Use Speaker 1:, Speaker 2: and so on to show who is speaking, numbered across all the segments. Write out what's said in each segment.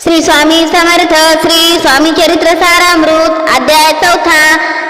Speaker 1: श्री स्वामी समर्थ श्री स्वामी चरित्र सारामृत अध्याय चौथा.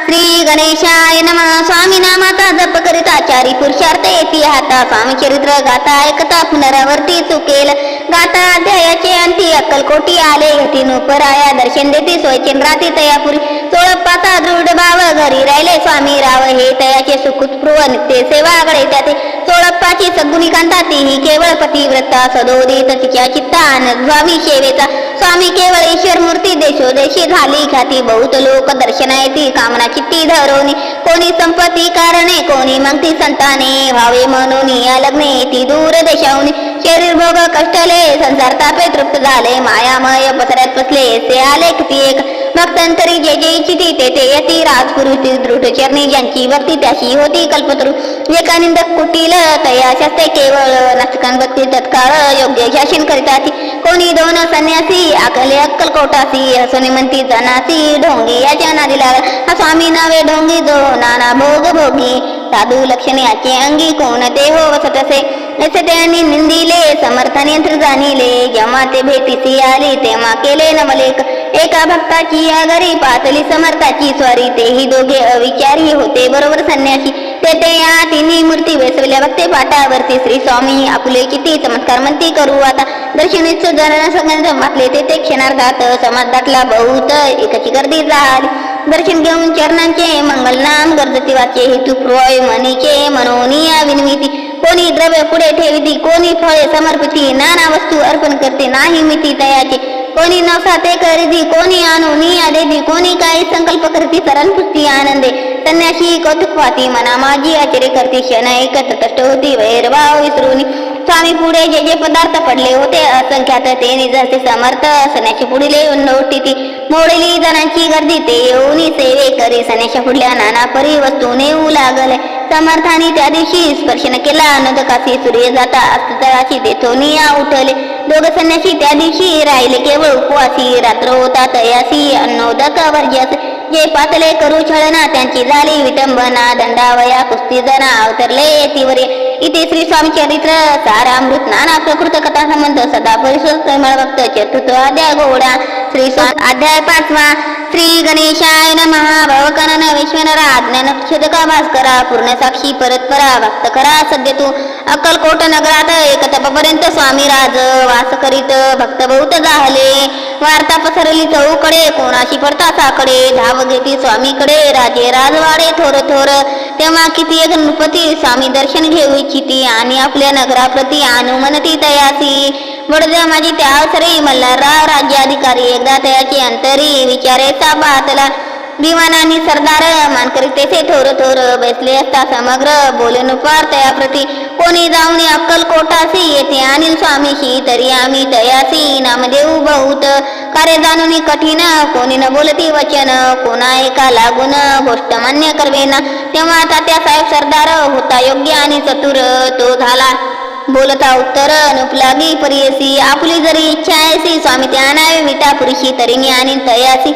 Speaker 1: श्री गणेशाय नम स्वामी नामाचा जप करीत. आचारी पुरुषार्थ येती हाता. स्वामी चरित्र गाता ऐकता पुनरावर्ती चुकेल गाता अध्यायाचे अंती अक्कलकोटी आले. घेतीन उपराया दर्शन देते सोयचेन राती तयापुरी चोळपाचा दृढ भाव घरी राहिले. स्वामी राव हे तयाचे सुखुत्प्रुव नित्य सेवाकडे त्याचे चोळप्पाची सद्गुणी कांता. ही केवळ पतिव्रता सदोदित तिच्या चित्तान स्वामी सेवेचा. स्वामी केवळ ईश्वर मूर्ती देशोदेशी झाली ख्याती. बहुत लोक दर्शनायती कामना चित्ती धरोनी. कोणी संपत्ती कारणे कोणी मगती संताने. व्हावे म्हणून या लग्ने ती दूर देशाहून शरीर भोग कष्टले संसार तापे तृप्त झाले. मायामय पसऱ्यात बसले ते आले किती एक. भक्तांतरी जे जे इच्छिती ते ते यती राजपुरुष दृढ चरणी ज्यांची भक्ती त्याशी होती कल्पतरू एका निंदक कुटील तया शास्त्रे केवळ नाचकान भक्ती तत्काळ योग्य शासन करीता कोणी दोन संन्यासी आकले अक्कल कोटासी हसोनी म्हणती जनासी ढोंगी याच्या नादी लागला हा स्वामी नावे ढोंगी जो नाना भोग भोगी. साधू लक्षणे याचे अंगी कोण ते हो त्यांनी निंदिले, समर्थन जाणिले जेव्हा ते भेटीसी आली तेव्हा केले नवलेख। एका भक्ताची या घरी पातली समर्थाची स्वारी, तेही दोघे अविचारी होते, बरोबर संन्यासी। ते या तिन्ही मूर्ती बसवल्या भक्ते पाटावरती श्री स्वामी आपले किती चमत्कार म्हणती करू आता। दर्शनीच सगळ्यांना ते ते क्षणार्धात समाजातला बहुत एकाची गर्दी झाली। दर्शन घेऊन चरणांचे मंगल नाम गरजती वाचे, हेतू प्रोय मनीचे मनोनिया विनविती। कोणी द्रव्य पुढे ठेविती कोणी फळे समर्पिती नाना वस्तू अर्पण करते नाही मिती तयाचे कोणी नवसा ते करीती कोणी आणू निया देती कोणी काही संकल्प करती सरळ पुस्ती आनंदे. संन्याशी कौतुक वाती मना माझी आचरे करती क्षण एकत कष्ट होती वैरभाव विसरून. स्वामी पुढे जे जे पदार्थ पडले होते असंख्यात ते निजसे समर्थ सण्याची पुढील येऊन ती मोडली जणांची गर्दी ते येऊन सेवे करी सण्याच्या पुढल्या नाना परी वस्तू नेऊ लागले. समर्थाने त्या दिवशी स्पर्शन केला. नदकाशी सूर्य जाता अस्तळाची तेथून या उठले. दोघ संन्याशी त्या दिवशी राहिले केवळ उपवासी. रात्र होता तयासी अन्नोदक वर्ज्यास जे पातले करू छळना त्यांची झाली विटंबना. दंडावया कुस्ती जना अवतरले तीवरे. इथे श्री स्वामी चरित्र सारामृत नाना प्रकृत कथा संबंध सदा परिसर प्रेमळ भक्त चतुर्थ अध्याय गोडा श्री अध्याय पाचवा. श्री गणेशाय नमः. भवकनन विश्वनरा ज्ञानक्षेदका भास्करा पूर्ण साक्षी परतपरा भक्त करा सध्या तू. अक्कलकोट नगरात एक तपपर्यंत स्वामी राज वास करीत भक्त बहुत जाहले. वार्ता पसरली चौकडे कोणाशी पडतासाकडे धाव घेती स्वामीकडे राजे राजवाडे थोर थोर. तेव्हा किती एक नृपती स्वामी दर्शन घेऊ इच्छिती आणि आपल्या नगराप्रती अनुमनती तयासी. बडद्या माझी त्या अवसरी मल्हारराव राज्याधिकारी एकदा त्याची अंतरी विचारे बातला. दिवानानी सरदार मानकरी तेथे थोर थोर बसले असता समग्र बोले तया तयाप्रती कोणी जाऊन अक्कल कोटासी येथे अनिल स्वामीशी तरी आम्ही तयासी नामदेव बहुत. कार्य जाणून कठीण कोणी न बोलती वचन कोणा एका लागून गोष्ट मान्य करवेना. तेव्हा तात्या साहेब सरदार होता योग्य आणि चतुर तो झाला. बोलता उत्तर अनुपलागी परियसी आपली जरी इच्छा आहे स्वामी त्या नावे पुरुषी तरी आणि तयासी.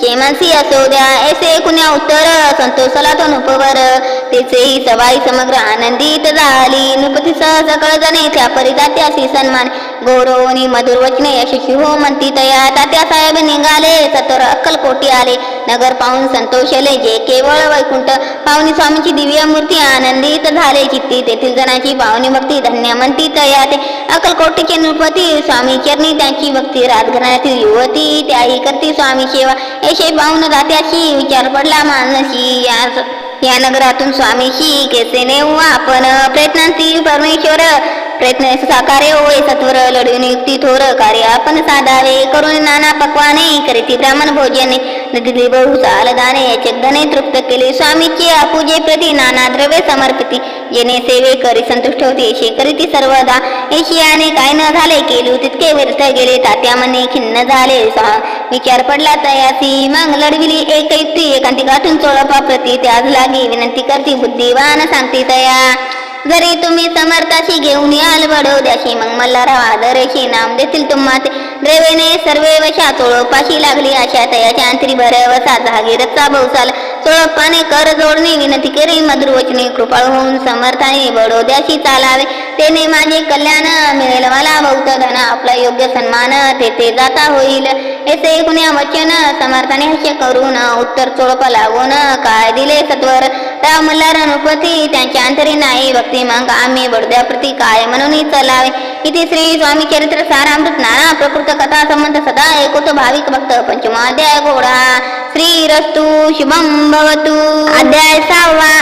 Speaker 1: चेमसी असो द्या ऐसे कुण्या उत्तर संतोषला तो नुपवर. तेचेही सवाई समग्र आनंदित झाली. नुपती सकळ जणे त्या परिदात्यासी सन्मान. गौरवनी मधुर वचने यशस्वी हो म्हणती तया तात्या साहेब निघाले सतर अक्कलकोटी आले. नगर पाहून संतोषले जे केवळ वैकुंठ पाहुणी स्वामीची दिव्य मूर्ती आनंदित झाले. चित्ती तेथील जणांची पाहुणी भक्ती धन्य म्हणती तया ते. अक्कलकोटीचे नृपती स्वामी चरणी त्यांची भक्ती राजघराण्यातील युवती त्याही करती स्वामी सेवा. यशे पाहून दात्याशी विचार पडला मानसी या या नगरातून स्वामीशी केसे नेऊ आपण? प्रयत्नांती परमेश्वर प्रयत्न साकारे होय सत्वर लढून युक्ती थोर कार्य आपण साधावे करून नाना पक्वाने करीती ब्राह्मण भोजने नदी बहु साल दाने धने तृप्त केले स्वामीची आपूजे प्रती नाना द्रव्य समर्पिती जेने सेवे करी संतुष्ट होते शे करीती सर्वदा एशियाने काय न झाले केलू तितके व्यर्थ गेले तात्या मने खिन्न झाले स्वा- विचार पडला तयासी मग लढविली एक युक्ती एकांती गाठून चोळपा प्रती त्याज लागी विनंती करती बुद्धिवान सांगती तया. जरी तुम्ही समर्थाशी घेऊन याल बडोद्याशी मग मल्हारराव आदरेशी नाम देतील तुम्हा रेवेने सर्वे वशा तोळोपाशी लागली अशा तयाच्या अंतरी भरवसा जहागीरचा बहुसाल चोळप्पाने कर जोडणी विनंती करी मधुरवचने कृपाळ होऊन समर्थाने बडोद्याशी चालावे. तेने माझे कल्याण मिळेल मला बहुत धन आपला योग्य सन्मान तेथे जाता होईल. येथे कुण्या वचन समर्थाने हस्य करून उत्तर चोळप लागून काय दिले सत्वर? त्या मल्हार अनुपती त्यांच्या अंतरी नाही. भक्ती मग आम्ही बडद्याप्रती काय म्हणून चलावे. इथे श्री स्वामी चरित्र सारामृत नाना प्रकृत कथा संबंध सदा ऐकतो भाविक भक्त पंचमाध्याय घोडा श्री रस्तु शुभम भवतु. अध्याय सहावा.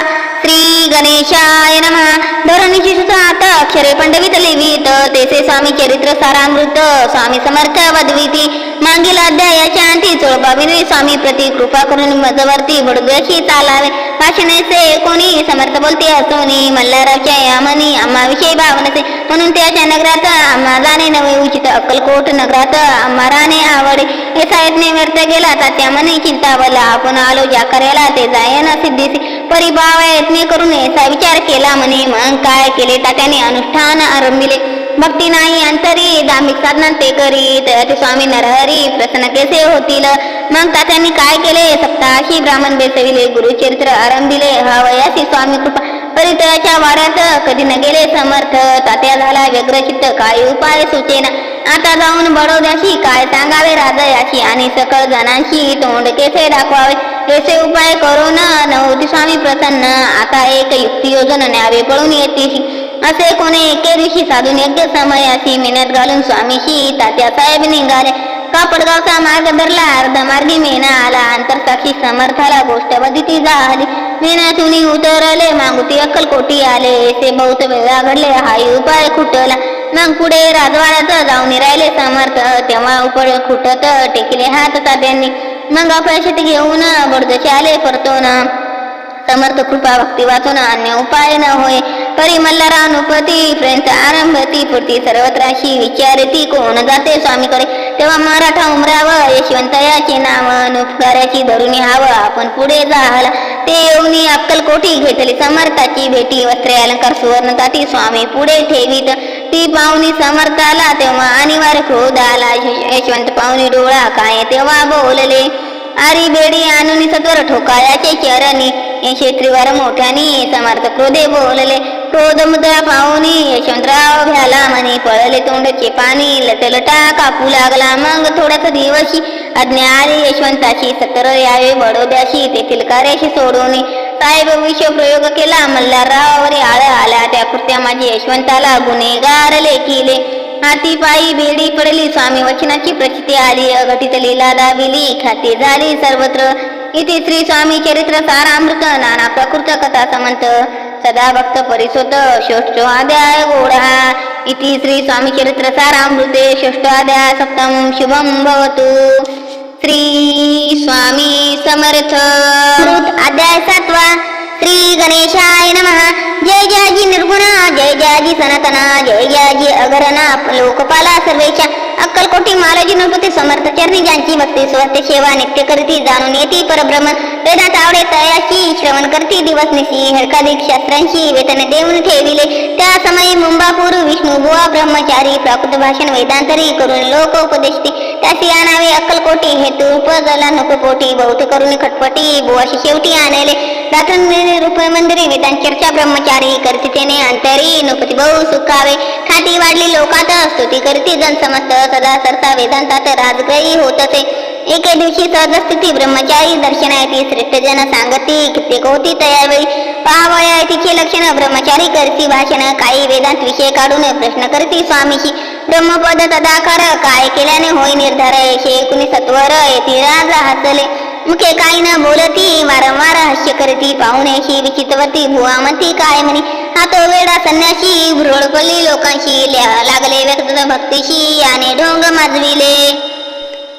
Speaker 1: श्री गणेशाय नमः धरणीची सुतात अक्षरे पंडवित लिवित तेसे स्वामी चरित्र सारामृत स्वामी समर्थ वदविती मागील अध्यायाच्या अंती चोळपाविनी स्वामी प्रति कृपा करून मजवरती बडव्याशी चालावे भाषणेचे कोणी समर्थ बोलते असोनी मल्हाराच्या यामनी आम्हाविषयी भावनसे म्हणून त्याच्या नगरात आम्हा जाणे नवे उचित अक्कलकोट नगरात आम्हा राहणे आवडे हे सायतने व्यर्थ गेला तात्या मने चिंतावला आपण आलो ज्या कार्याला ते जायन सिद्धीसी परिभाव यत्ने करून याचा विचार केला म्हणे. मग काय केले? तात्याने अनुष्ठान आरंभिले. भक्ती नाही अंतरी धार्मिक साधना ते करीत. ते स्वामी नरहरी प्रसन्न केसे होतील? मग तात्यांनी काय केले? सप्ताशी ब्राह्मण बेसविले. गुरुचरित्र आरंभिले. हवयासी स्वामी कृपा. परितयाच्या वाड्यात कधी न गेले समर्थ. तात्या झाला व्यग्रचित्त. काय उपाय सुचेना. आता जाऊन बडोद्याशी काय सांगावे राजयाशी आणि सकळ जणांशी तोंड केसे दाखवावे? केसे उपाय करून नव्हती स्वामी प्रसन्न आता एक युक्ती योजना न्यावे पळून येतेशी. असे कोणी एके दिवशी साधून योग्य समयाची मेहनत घालून स्वामीशी तात्या साहेब निघाले कापडगावचा मार्ग धरला अर्ध मार्गी मेना आला अंतरसाक्षी समर्थाला गोष्ट बदिती झाली. मेनातून उतरले मागुती अक्कलकोटी आले ते बहुत वेळा घडले हाही उपाय खुटला. मग पुढे राजवाड्यात जाऊन राहिले समर्थ तेव्हा उपळ खुटत टेकले हात तात्यांनी. मग अपयशात घेऊन बडदचे आले ना समर्थ कृपा भक्ती वाचून अन्य उपाय न होय. परी मल्हारानुपती पर्यंत आरंभती पुरती सर्वत्राशी विचारती कोण जाते स्वामीकडे? तेव्हा मराठा उमराव यशवंतयाचे नाव नुपकाराची धरून यावं आपण पुढे झाला ते येऊन अक्कलकोटी घेतली समर्थाची भेटी वस्त्रे अलंकार सुवर्ण जाती स्वामी पुढे ठेवीत. ती पाहुणी समर्थाला तेव्हा अनिवार्य क्रोध आला यशवंत पाहुणी डोळा काय तेव्हा बोलले आरी बेडी आणून सत्वर ठोकाळ्याचे चरणी. क्षेत्रीवर मोठ्यानी समर्थ क्रोधे बोलले क्रोध मुद्रा पाहुणी यशवंतराव भ्याला म्हणे पळले तोंडचे पाणी लटलटा कापू लागला मग थोड्याच दिवशी आज्ञा आली यशवंताची सत्र यावे बडोद्याशी तेथील कार्याशी सोडवणी साहेब विष प्रयोग केला मल्हाररावावरी आळ आला. त्या कृत्या माझी यशवंताला गुन्हेगार लेखिले. हाती पायी बेडी पडली स्वामी वचनाची प्रचिती आली. अघटित लीला दाबिली खाती झाली सर्वत्र. इथे श्री स्वामी चरित्र सारामृत नाना प्रकृत कथा समंत. सदा भक्त परिसोत षष्ठोध्याय गोडा. इति श्री स्वामी चरित्र सारामृते षष्ठोध्याय सप्तम शुभम भवतु. श्री स्वामी समर्थ. अध्याय सातवा. श्री गणेशाय नमः. जय जयाजी निर्गुणा जय जयाजी सनातना जय जयाजी अगरणा लोकपाला सर्वेच्या अक्कलकोटी मालाजी नृपती समर्थ चरणी ज्यांची भक्ती स्वस्ते सेवा नित्य करती जाणून येती परब्रह्म. वेदात आवडे तयाची श्रवण करती दिवस निशी हरकाधिक शास्त्रांशी वेतन देऊन ठेविले. त्या समयी मुंबापूर विष्णू बुवा ब्रह्मचारी प्राकृत भाषण वेदांतरी करून लोक उपदेशती. त्याची आणावे अक्कलकोटी हेतू उपजला नकोपोटी बहुत करून खटपटी बुवाशी शेवटी आणले. दातन रूप मंदिरी वेदांत चर्चा ब्रह्मचारी करती तेने अंतरी नृपती बहु सुखावे. खाती वाढली लोकात स्तुती करती जन समस्त सदा सरता वेदांतात राजग्रही होत असे एके दिवशी सहज स्थिती ब्रह्मचारी दर्शनायती श्रेष्ठ जन सांगती कित्येक होती तयावेळी. पाहावया तिचे लक्षण ब्रह्मचारी करती भाषण काही वेदांत विषय काढून प्रश्न करती स्वामीशी. ब्रह्मपद तदाकार काय केल्याने होय निर्धार एकशे एकोणीस सत्वर येथे राज हसले. मुखे काही न बोलती वारंवार हास्य करती पाहुण्याशी विचितवती भुवामती काय म्हणे? हा तो वेडा संन्याशी भ्रोळपल्ली लोकांशी ल्या- लागले व्यक्त भक्तीशी याने ढोंग माजविले.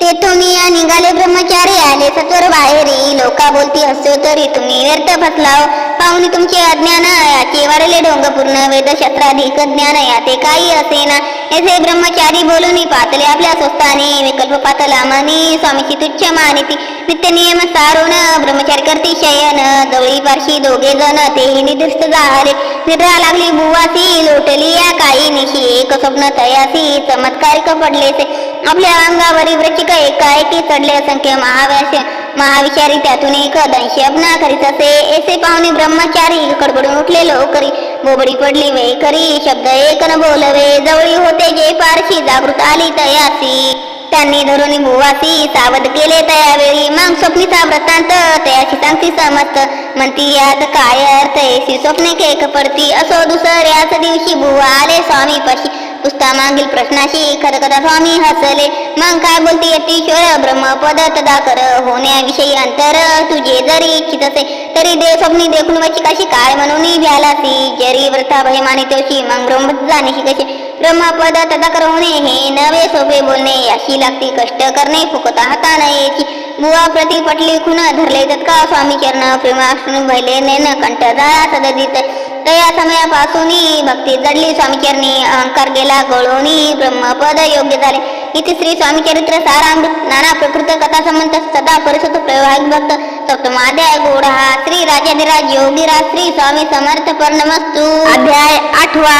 Speaker 1: तेथून या निघाले ब्रह्मचारी आले सत्वर बाहेरी लोका बोलती असतो तरी तुम्ही व्यर्थ फसलाव पाहुणी तुमचे अज्ञान याचे वाढले ढोंग पूर्ण. वेदशास्त्राधिक ज्ञान याते काही असेना. येथे ब्रह्मचारी बोलून पातले आपल्या स्वस्ताने विकल्प पातला मनी. स्वामीची तुच्छ मानिती. नित्य नियम सारून ब्रह्मचार करते शयन जवळी पारशी दोघे जण तेही निदृष्ट झाले. निद्रा लागली भुवासी लोटली या काही निशी. एक स्वप्न तयासी चमत्कारिक पडलेसे आपल्या अंगावरी वृचिक एकाएकी चढले असंख्य महाव्यास महाविचारी त्यातून एक दंश अपना करीत असे. ऐसे पाहुणे ब्रह्मचारी कडबडून उठले लोकरी. बोबडी पडली वे करी शब्द एक न बोलवे. जवळी होते जे पारशी जागृत आली तयासी. त्यांनी धरून भुवासी सावध केले त्यावेळी. मग स्वप्नीचा वृत्तांत तयाची सांगती समस्त. म्हणती यात काय अर्थ येशी स्वप्ने केक पडती. असो दुसऱ्याच दिवशी भुवा आले स्वामी पशी. पुस्ता मागील प्रश्नाशी खरखर स्वामी हसले. मग काय बोलती? यतीश्वर ब्रह्मपद तदा कर होण्याविषयी अंतर तुझे जरी इच्छित असे तरी देव स्वप्नी देखून वची कशी? काय म्हणून भ्यालासी जरी व्रता भय तोशी मग ब्रह्म जाणे कशी? ब्रह्मपद तदा करवणे हे नवे सोपे बोलणे याशी लागती कष्ट करणे फुकता हाता नयेची बुवा प्रति पटली खुन धरले तत्का स्वामी चरण प्रेमाश्रू भैले नेन कंठ झाला सददित. तया समयापासून भक्ती जडली स्वामीचरणी अहंकार गेला गळोनी ब्रह्मपद योग्य झाले. इथे श्री स्वामी चरित्र सारामृत नाना प्रकृत कथा संबंध सदा परिषद प्रवाहिक भक्त सप्तमाध्याय गोडा श्री राजाधिराज योगीराज श्री स्वामी समर्थ पर्णमस्तु अध्याय आठवा.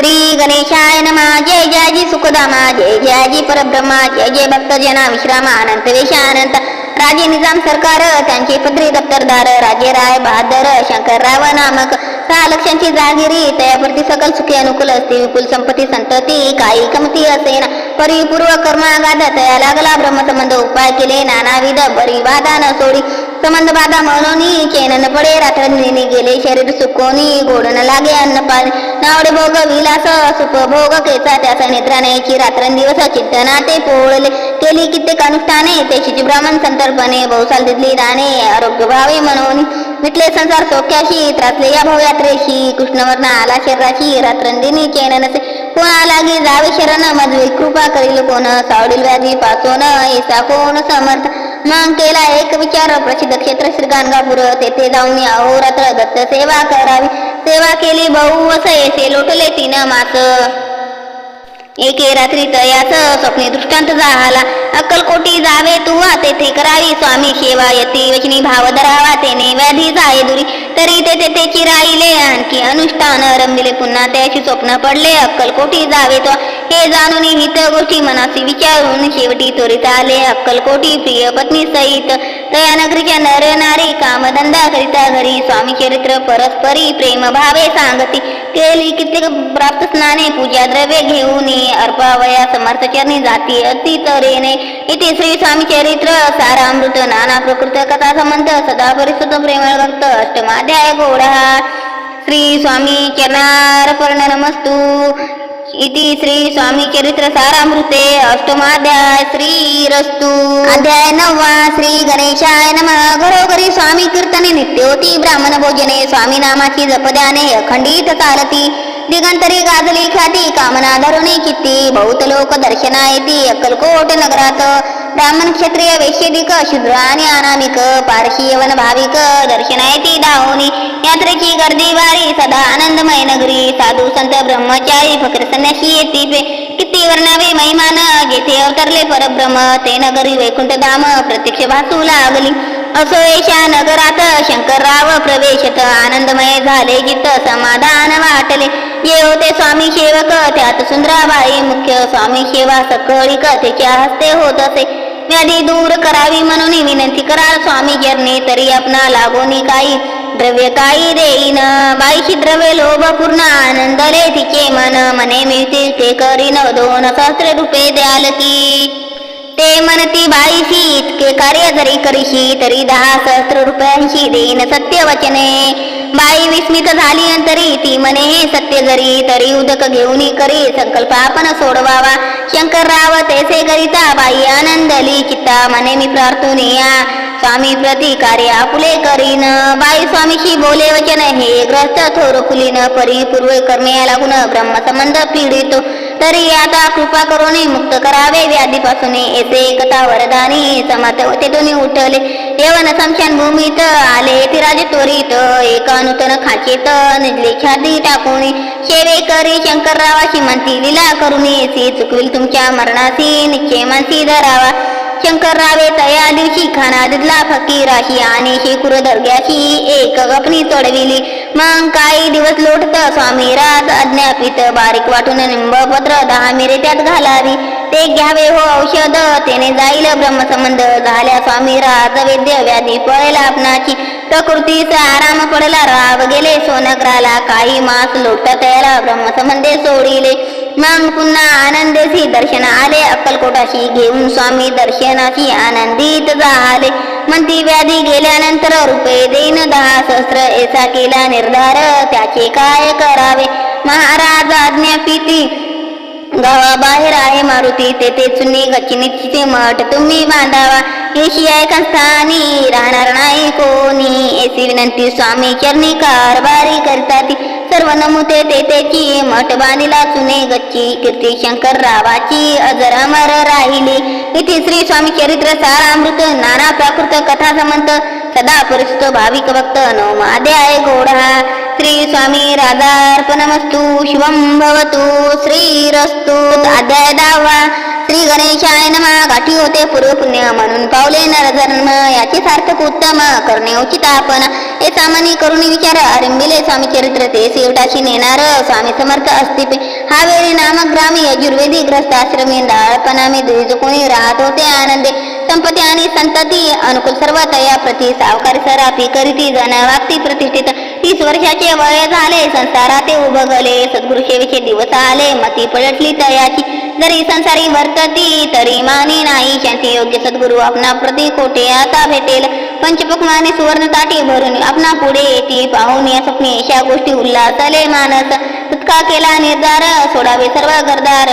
Speaker 1: श्री गणेशाय नमा। जय जयाजी सुखदामा। जय जयाजी परब्रह्मा। जय जय भक्त जना विश्रामा अनंत वेशानंत राजे निजाम सरकार त्यांचे पदरी दप्तरदार राजे राय बहादर शंकरराव नामक सहा लक्षांची जागिरी तयाप्रती सकल सुखी अनुकूल असते विपुल संपत्ती संतती काही कमती असेना. परिपूर्व कर्मागाध तया लागला ब्रह्मसंबंध उपाय केले नानाविध बरी वादान न सोडी. समंद बाबा म्हणून चेनन पडे रात्रंदिनी गेले. शरीर सुकोनी गोडन लागे अन्न पाणी नावडे भोग विलास सुख भोग केचा त्याचा नेत्रानेची रात्रंदिवस चिंतना ते पोळले. केली कित्येक अनुष्ठाने त्याची ब्राह्मण संतर्पणे बहुसाल तिथली दाने आरोग्य भावे म्हणून. मिटले संसार सोक्याशी त्रासले या भवयात्रेशी कृष्णवर्ण आला शरीराशी रात्रंदिनी चैन नसे कोणा लागी जावे शरण मजवी कृपा करील कोण? सावडील व्याधी पाचोन ऐसा कोण समर्थ? मग केला. एक विचार प्रसिद्ध क्षेत्र श्री गाणगापूर. तेथे जाऊन अहोरात्र दत्त सेवा करावी. सेवा केली बहु असं लोटले तीन मास. एके रात्री तयाच स्वप्ने दृष्टांत झाला अक्कलकोटी जावे तू तेथे करावी स्वामी सेवा यती. वचनी भाव धरावा तेने व्याधी जाय दुरी. तरी ते तेथे चिराईले आणखी अनुष्ठान रमविले पुन्हा. त्याची स्वप्न पडले अक्कलकोटी जावे तो हे जाणून हित गोष्टी मनासी विचारून शेवटी त्वरित आले. अक्कलकोटी प्रिय पत्नी सहित दयानगरीच्या नर नारी कामधंदा करिता घरी स्वामी चरित्र परस्परी प्रेम भावे सांगती। केली कित्येक प्राप्त स्नाने पूजा द्रव्ये घेऊन। अर्पावया समर्थ चरणी जाती अति तरेने इथे श्री स्वामी चरित्र सारामृत नाना प्रकृत कथा संबंध सदा परिसुत प्रेमळ भक्त अष्टमाध्याय गोडा। श्री स्वामी चरणार्पण नमस्तू। इति श्री स्वामी चरित्र सारामृते अष्टमाध्याय श्री रस्तु अध्याय नववा श्री गणेशाय नम। घरोघरी स्वामी कीर्तने नित्योती ब्राह्मण भोजने स्वामी नामाची जपद्याने अखंडित चालती दिगंतरी गाजली ख्याती कामना धरुणी चित्ती बहुत लोक दर्शना येती अक्कलकोट नगरात। ब्राह्मण क्षत्रिय वैश्यदिक शूद्र आणि अनामिक पारशी यवन भाविक दर्शना येती दाहोनी यात्रेची गर्दी वारी सदा आनंदमय नगरी साधू संत ब्रह्मचारी फकर संन्याशी येती पे. किती वर्णावे महिमान जेथे अवतरले परब्रह्म ते नगरी वैकुंठ धाम प्रत्यक्ष भासू लागली. असो येशा नगरात शंकरराव प्रवेशत आनंदमय झाले जित समाधान वाटले. ये होते स्वामी सेवक त्यात सुंदराबाई मुख्य स्वामी सेवा सकळी कथेच्या हस्ते होत असे. व्याधी दूर करावी म्हणून विनंती कराल. स्वामी जरणे तरी आपणा लागोनी काही द्रव्य काही देईन. बाईशी द्रव्य लोभ पूर्ण आनंदले तिचे मन. मने मिळतील ते करीन दोन सहस्र रुपये द्याल की ते म्हणती बाईशी इतके कार्य जरी करीशी तरी दहा सहस्र रुपयांशी देईन सत्य वचने बाई विस्मित झाली अंतरी ती म्हणे हे सत्य जरी तरी उदक घेऊन करी संकल्प आपण सोडवावा. शंकरराव तैसे करिता बाई आनंदली चित्ता म्हणे मी प्रार्थून या. स्वामी प्रति कार्य आपुले करीन. बाई स्वामीशी बोले वचन हे ग्रस्त थोर कुलीन परी पूर्व कर्मे लागून ब्रह्मसंबंध पीडितो. तरी आता कृपा करून मुक्त करावे. व्याधीपासून येते कथा वरदानी. समात तेथून उठले. येवन समशान भूमीत आले. ते राजे त्वरित एका नूतन खाचेत निजले. छाती टाकून शेवे करी. शंकररावाशी म्हणती लीला करून येसी. चुकविल तुमच्या मरणासी. निश्चय मानसी धरावा. शंकररावे तया दिवशी खाना दिदला फकीराशी आणि शेकुर दर्ग्याशी एक गपणी चढविली. मग काही दिवस लोटत स्वामी रात अज्ञापित बारीक वाटून निंब पत्र दहा मिरे त्यात घालावी. ते घ्यावे हो औषध तेने जाईल ब्रह्मसंबंध. झाल्या स्वामी राज वैद्य व्याधी पळेला आपणाची. प्रकृतीचा आराम पडला राव गेले सोनकराला काही मास लोटत त्याला ब्रह्मसंबंधे सोडिले. मग पुन्हा आनंदेशी दर्शन आले. अक्कलकोटाशी घेऊन स्वामी दर्शनाशी आनंदित झाले. म्हणती व्याधी गेल्यानंतर रुपये देईन दहा सहस्र ऐसा केला निर्धार त्याचे काय करावे? महाराज आज्ञा आज्ञापिती गावाबाहेर आहे मारुती तेथे चुनी गचिनीचे मठ तुम्ही बांधावा. येशी ऐका स्थानी? राहणार नाही कोणी. ऐसी विनंती स्वामी चरणी कारभारी करतात. सर्व नमुते ते त्याची मठ बांधिला सुने गच्ची कीर्ती शंकर रावाची अजर अमर राहिली. इथे श्री स्वामी चरित्र सारामृत नाना प्राकृत कथा समंत सदा परिचित भाविक भक्त नवमाध्याय घोडा श्री स्वामी राधार्पणमस्तु शुभम भवतु श्रीरस्तु अध्याय दावा श्री गणेशाय नमा. गाठी होते पूर्व पुण्य म्हणून पावले नरधर्म. याचे सार्थक उत्तम करणे उचित आपण. हे सामान्य करून विचार. आरंभिले स्वामी चरित्र ते शेवटाशी नेणार. स्वामी समर्थ अस्तित्व हा वेळी नामग्रामी यजुर्वेदी ग्रस्त आश्रमी डाळपणामे द्विज कोणी राहत होते आनंदे. संपत्ती आणि संतती अनुकूल सर्व तया प्रति सावकारी सरापी करीती जण वागती प्रतिष्ठित. तीस वर्षाचे वय झाले संसारात ते उभगले सद्गुरु सेवेचे दिवस आले मती पलटली तयाची जरी संसारी वर्तती तरी मानी नाही शांती योग्य सद्गुरु आपणा प्रति कोठे आता भेटेल? पंचपक्माने सुवर्ण ताटी भरून आपणा पुढे येते पाहून या स्वप्ने अशा गोष्टी उल्हासले मानस. तुतका केला निर्धार सोडावे सर्व गरदार.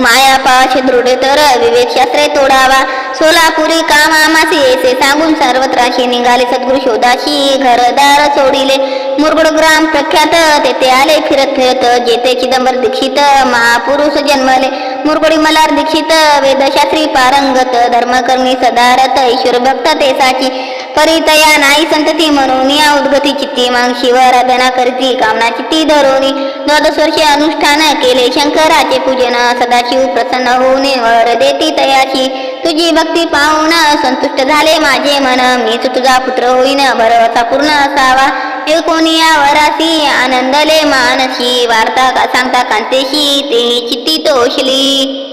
Speaker 1: माया पाश दृढ तर विवेक शास्त्रे तोडावा. सोलापुरी कामामासी येते सांगून सर्वत्राशी निघाले सद्गुरु शोधाशी घरदार सोडिले. मुरगुड ग्राम प्रख्यात तेथे आले फिरत फिरत जेते चिदंबर दीक्षित महापुरुष जन्मले. मुरगुडी मलार दीक्षित वेदशास्त्री पारंगत धर्मकर्मी सदारत ईश्वर भक्त तेसाची परितया नाही संतती म्हणून या उद्गती चित्ती मग आराधना करती. कामना चित्ती धरोनी द्वादश वर्षे अनुष्ठान केले. शंकराचे पूजन सदाशिव प्रसन्न होऊन वर देती तयाची. तुझी भक्ती पाहून संतुष्ट झाले माझे मन. मीच तुझा पुत्र होईन भरवसा पूर्ण असावा. एकोणी या वरासी आनंदले मानसी. वार्ता का सांगता कांतेशी ते चित्ती तोषली.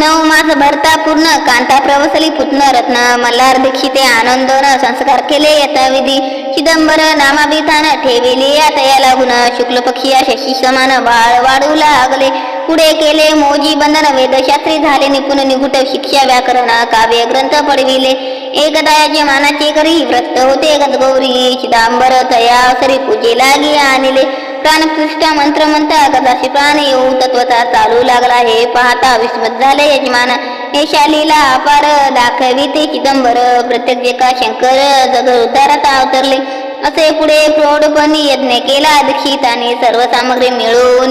Speaker 1: नऊ मास भरता पूर्ण कांता प्रवसली पुतन रत्न मल्हार दीक्षिते आनंदोन संस्कार केले यथाविधी. चिदंबर नामाभिधान ठेविले या लागून शुक्ल पक्षीया शशी समान बाळ वाढू लागले. पुढे केले मोजी बंधन वेदशास्त्री झाले निपुण निगुट शिक्षा व्याकरण काव्य ग्रंथ पडविले एकदायाचे मानाचे करी व्रत होते गौरी चिदांबर तया सरी पूजे लागी आणले. प्राणप्रतिष्ठा मंत्र म्हणता कदाशी प्राण येऊ तत्वता चालू लागला हे पाहता विस्मत झाले यजमान. हे शालीला अपार दाखविते चिदंबर. प्रत्येक जे का शंकर जग उतारता अवतरले. असे पुढे प्रौढपणी यज्ञ केला दीक्षिताने सर्व सामग्री मिळवून.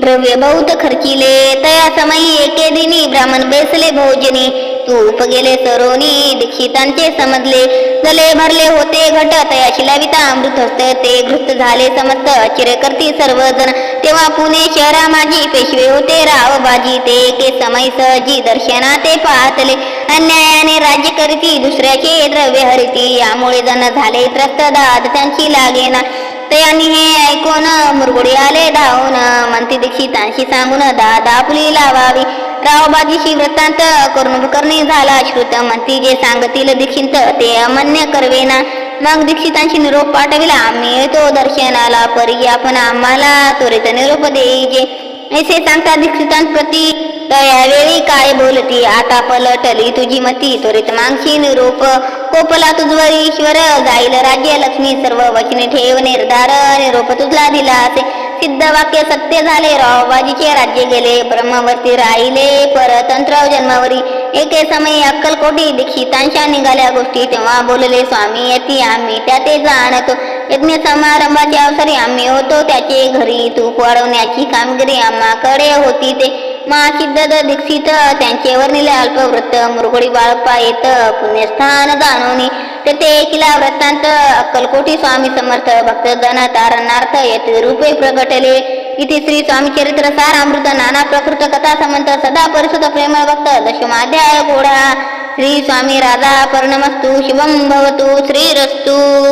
Speaker 1: द्रव्य बहुत खर्चिले तया समयी एके दिनी ब्राह्मण बेसले भोजनी. तूप गेले सरोनी दीक्षितांचे समजले. जले भरले होते घट तया शिलाविता अमृत हस्त ते घृत झाले समस्त आश्चर्य करती सर्वजण. तेव्हा पुणे शहरा माझी पेशवे होते राव बाजी ते एके समय सहजी दर्शना ते पाहतले. अन्यायाने राज्य करीती दुसऱ्याचे द्रव्य हरिती. यामुळे जण झाले त्रस्त दाद त्यांची लागेना. तयानी हे ऐकून मुरगुडी आले धावून. मंत्री दीक्षितांशी सांगून दादा फुली लावावी. रावबाजीशी वृत्तांत करून करणे झाला श्रुत म्हणती जे सांगतील दीक्षित ते अमान्य करवेना मग दीक्षितांशी निरोप पाठविला. आम्ही येतो दर्शनाला परी आपण आम्हाला त्वरित निरोप देईजे. ऐसे सांगता दीक्षितांप्रती त्यावेळी काय बोलती? आता पलटली तुझी मती त्वरित मागशी निरोप कोपला तुझवर ईश्वर जाईल राज्य लक्ष्मी सर्व वचने ठेव निर्धार. रोप तुझला दिला असे सिद्ध वाक्य सत्य झाले रावबाजीचे राज्य गेले ब्रह्मवर्ती राहिले. परतंत्र जन्मावरी. एके समयी अक्कलकोटी दीक्षितांच्या निघाल्या गोष्टी. तेव्हा बोलले स्वामी येती आम्ही त्या ते जाणतो. यज्ञ समारंभाच्या अवसरी आम्ही होतो. त्याचे घरी तूप वाढवण्याची कामगिरी आम्हाकडे होती ते. महासिद्ध दीक्षित त्यांचे वर्णिले अल्पवृत्त मुरगुडी बाळपा येत पुण्यस्थान जाणवणी तेथे किला वृत्तांत अक्कलकोटी स्वामी समर्थ भक्त जन तारणार्थ येथे रूपे प्रगटले. इथे श्री स्वामी चरित्र सार अमृत नाना प्रकृत कथा समंत सदा परिसुत प्रेम भक्त दशमाध्याय गोडा श्री स्वामी राधा पर्णमस्तु शिवम भवतु श्रीरस्तु.